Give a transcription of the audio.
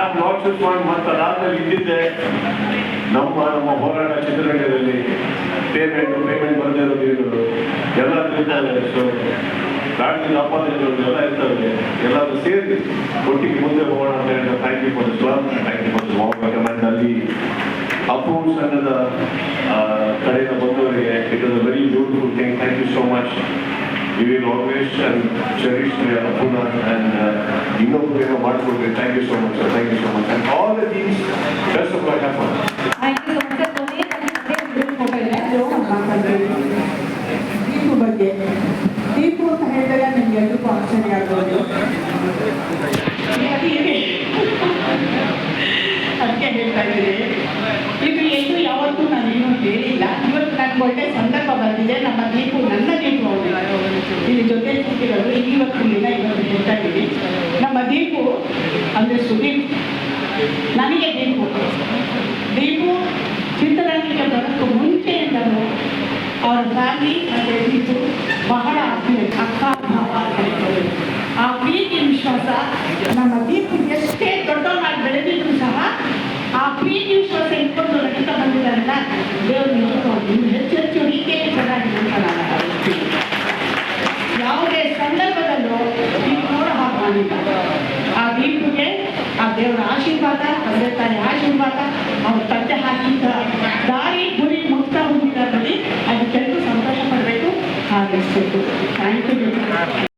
Have lots of fun ಮತ್ತು ಇದ್ದಿದ್ದೆ, ನಮ್ಮ ನಮ್ಮ ಹೋರಾಟ ಚಿತ್ರರಂಗದಲ್ಲಿ ಪೇಮೆಂಟ್ ಪೇಮೆಂಟ್ ಬರದೇ ಇರೋದು ಎಲ್ಲ ಇರ್ತವೆ ಸೊ ಆಪಾದನೆಗಳು ಎಲ್ಲ ಇರ್ತಾರೆ. ಎಲ್ಲರೂ ಸೇರಿ ಒಟ್ಟಿಗೆ ಮುಂದೆ ಹೋಗೋಣ ಅಂತ ಹೇಳಿದ್ರೆ ಥ್ಯಾಂಕ್ ಯು ಫಾರ್ ದಿಸ್ ಸ್ವಾಮ್ ಥ್ಯಾಂಕ್ ಯು ಫಾರ್ ದಿಸ್ ವಾಮ್ ರೆಕಮೆಂಡ್ ಅಲ್ಲಿ ಅಪ್ಪು ಸಂಘದ ಕಡೆಯಿಂದ ಬಂದವರಿಗೆ it is a very beautiful thing thank you so much we will always and cherish ಅಪ್ಪುನ and ಇನ್ನೊಬ್ರು ಏನೋ ಮಾಡಿಕೊಡ್ರಿ thank you so much sir thank you so much and all the teams best of luck happen thank you so much sir ಕೊನೆಯ group photo ಇದೆ ಅದು ಮಾತಾಡ್ತೀವಿ ದೀಪು ಬಗ್ಗೆ ದೀಪು ಅಂತ ಹೇಳಿದಾಗ ನಿಮ್ಗೆ ಎಲ್ರಿಗೂ ಆಶ್ಚರ್ಯ ಆಗ್ಬೋದು ಅದಕ್ಕೆ ಹೇಳ್ತಾ ಇದ್ದೀನಿ ಅಂದರೆ ಸುದೀಪ್, ನನಗೆ ದೀಪು ದೀಪು ಚಿತ್ರರಂಗಕ್ಕೆ ಬರೋಕ್ಕೂ ಮುಂಚೆಯಿಂದಲೂ ಅವ್ರ ಫ್ಯಾಮಿಲಿ ಮತ್ತು ದೀಪು ಬಹಳ ಆತ್ಮೀಯ ಅಕ್ಕ ಭಾವ ಆ ಪ್ರೀತಿ ವಿಶ್ವಾಸ ನಮ್ಮ ದೀಪು ಎಷ್ಟೇ ದೊಡ್ಡವನಾಗಿ ಬೆಳೆದಿದ್ರು ಸಹ ಆ ಪ್ರೀತಿ ವಿಶ್ವಾಸ ಇಟ್ಕೊಂಡು ನಡೀತಾ ಬಂದಿದ್ದಾರಲ್ಲ ದೇವರು ದೇವರ ಆಶೀರ್ವಾದ ತಂದೆ ತಾಯಿ ಆಶೀರ್ವಾದ. ಅವ್ರ ತಂದೆ ಹಾಕಿದ್ದ ದಾರಿ, ಗುರಿ ಮುಕ್ತ ಹೊಂದಿದ್ದಲ್ಲಿ ಅದಕ್ಕೆಲ್ಲರೂ ಸಂತೋಷ ಪಡಬೇಕು. ಹಾಗೆ ಥ್ಯಾಂಕ್ ಯು